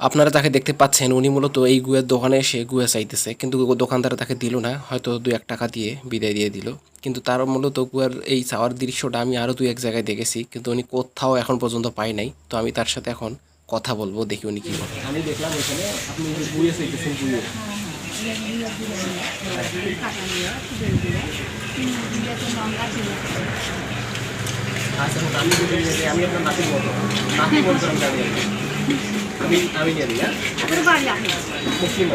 আপনারা তাকে দেখতে পাচ্ছেন উনি মূলত এই গুয়ের দোকানে এসে গুয়া চাইতেছে কিন্তু দোকানদার তাকে দিল না হয়তো দু এক টাকা দিয়ে বিদায় দিয়ে দিল কিন্তু তার মূলত গুয়ার এই চাওয়ার দৃশ্যটা আমি আরও দু এক জায়গায় দেখেছি কিন্তু উনি কোথাও এখন পর্যন্ত পাই নাই তো আমি তার সাথে এখন কথা বলব দেখি উনি কি বলে আমি দেখলাম এখানে আপনি গুয়ে চাইতেছেন গুয়ে আচ্ছা আমি যদি আমি আপনার নাতি বলব। নাতি বলতে আমি আমি আমি মুসলিম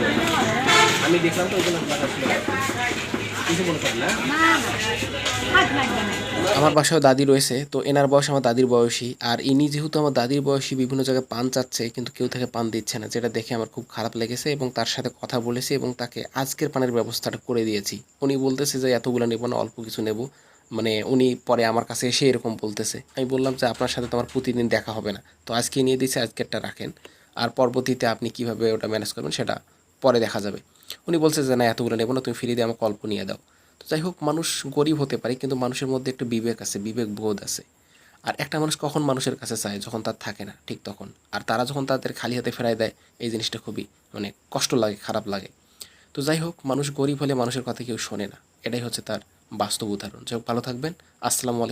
আমি দেখলাম তো আপনার কাছে মনে করেন না আমার বাসায় দাদি রয়েছে, তো এনার বয়স আমার দাদির বয়সী। আর ইনি যেহেতু আমার দাদির বয়সী, বিভিন্ন জায়গায় পান চাচ্ছে, কিন্তু কেউ তাকে পান দিচ্ছে না, যেটা দেখে আমার খুব খারাপ লেগেছে এবং তার সাথে কথা বলেছি এবং তাকে আজকের পানের ব্যবস্থাটা করে দিয়েছি। উনি বলতেছে যে, এতগুলো নেব না, অল্প কিছু নেব। মানে উনি পরে আমার কাছে এসে এরকম বলতেছে। আমি বললাম যে, আপনার সাথে তো আমার প্রতিদিন দেখা হবে না। তো আজকে নিয়ে দিয়েছি, আজকেরটা রাখেন। আর পরবর্তীতে আপনি কীভাবে ওটা ম্যানেজ করবেন সেটা পরে দেখা যাবে। উনি বলছে যে, না, এতগুলো নেব না, তুমি ফিরে দিয়ে আমাকে অল্প নিয়ে দাও। যাই হোক, মানুষ গরিব হতে পারে, কিন্তু মানুষের মধ্যে একটু বিবেক আছে বিবেক বোধ আছে। আর একটা মানুষ কখন মানুষের কাছে চায়? যখন তার থাকে না, ঠিক তখন। আর তারা যখন তাদের খালি হাতে ফেরায় দেয়, এই জিনিসটা খুবই মানে কষ্ট লাগে, খারাপ লাগে। তো যাই হোক, মানুষ গরিব হলে মানুষের কথা কেউ শোনে না। এটাই হচ্ছে তার বাস্তব উদাহরণ। যাই হোক, ভালো থাকবেন। আসসালামু আলাইকুম।